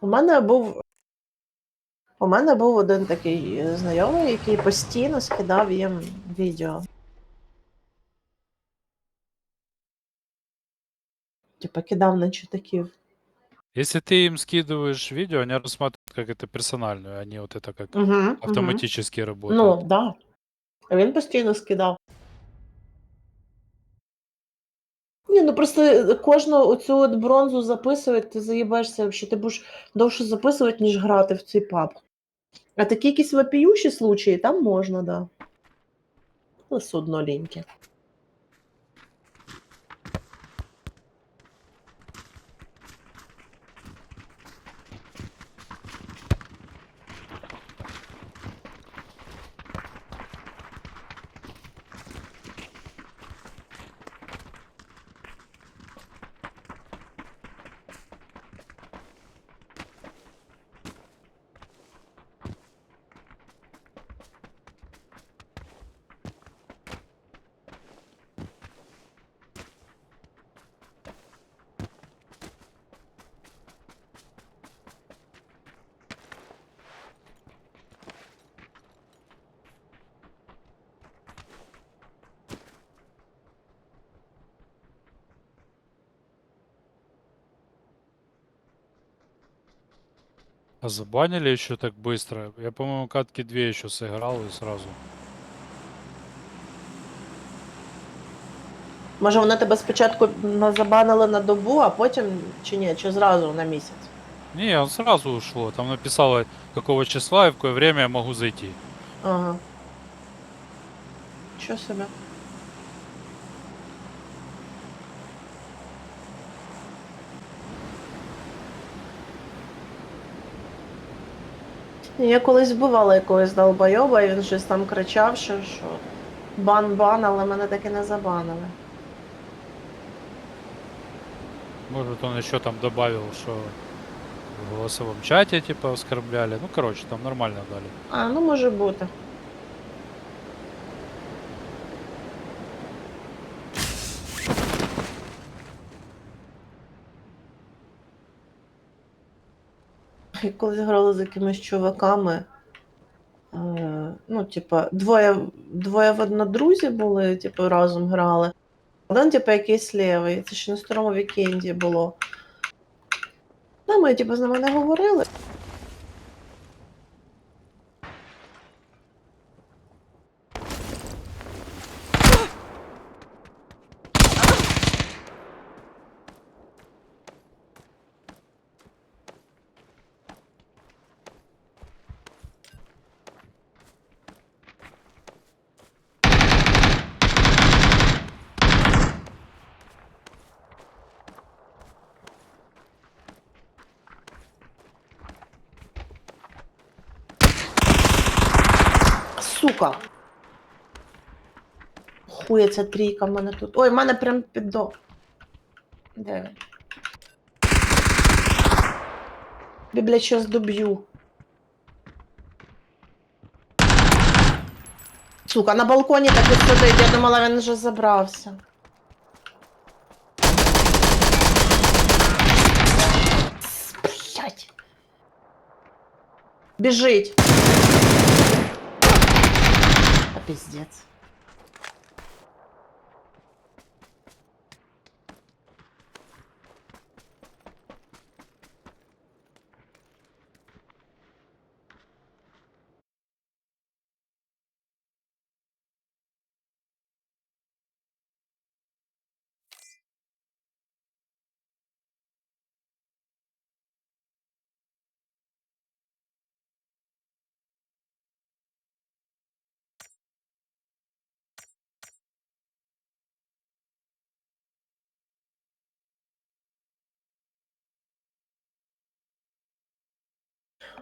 У мене був. У мене був один такий е, знайомий, який постійно скидав їм відео. Типа кидав на читаків. Если ты им скидываешь видео, они рассматривают как это персональную, а не вот это как Угу, автоматически работает. Ну, да. А він постійно скидав. Ні, ну просто кожну оцю от бронзу записувати, ти заїбешся взагалі, ти будеш довше записувати, ніж грати в цей паб. А такі якісь вопіючі случаї, там можна, да. Але судно ліньки. А забанили еще так быстро? Я, по-моему, катки две еще сыграл и сразу. Може, вони тебе спочатку на- забанили на добу, а потім чи ні, чи зразу на місяць. Не, он сразу ушло. Там написало, какого числа и в какое время я могу зайти. Ага. Що себе? Я колись вбивала якогось долбойоба, і він щось там кричав, що, що бан-бан, але мене таки не забанили. Может, он еще там добавил, что в голосовом чате, типа, оскорбляли. Ну, короче, там нормально дали. А, ну може бути. Я колись грала з якимись чуваками. Е, ну, типа, двоє, двоє в однодрузі були, типу, разом грали. Один, типу, якийсь лівий. Це ще на старому вікенді було. Ну, ми, типу, з ними не говорили. Сука. Хуя ця трійка в мене тут. Ой, в мене прям під до. Де він? Я, щас доб'ю. Сука, на балконі так і сидить. Я думала, він вже забрався. Блять. Біжить. Пиздец.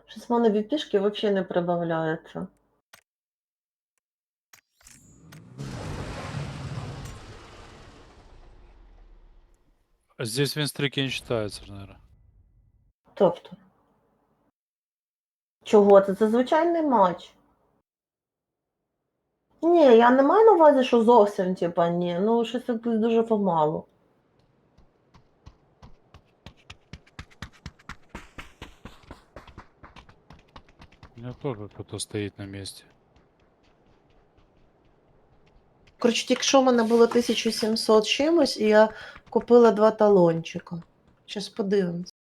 Щось в мене віпішки взагалі не прибавляється. Здесь винстрики не считаются, наверное. Тобто. Чого це? Це звичайний матч. Ні, я не маю на увазі, що зовсім, типа, ні. Ну, щось якось дуже помалу. У меня тоже кто-то стоит на месте. Коротше, тільки що в мене було 1700 чимось, і я купила два талончика. Щас подивимось.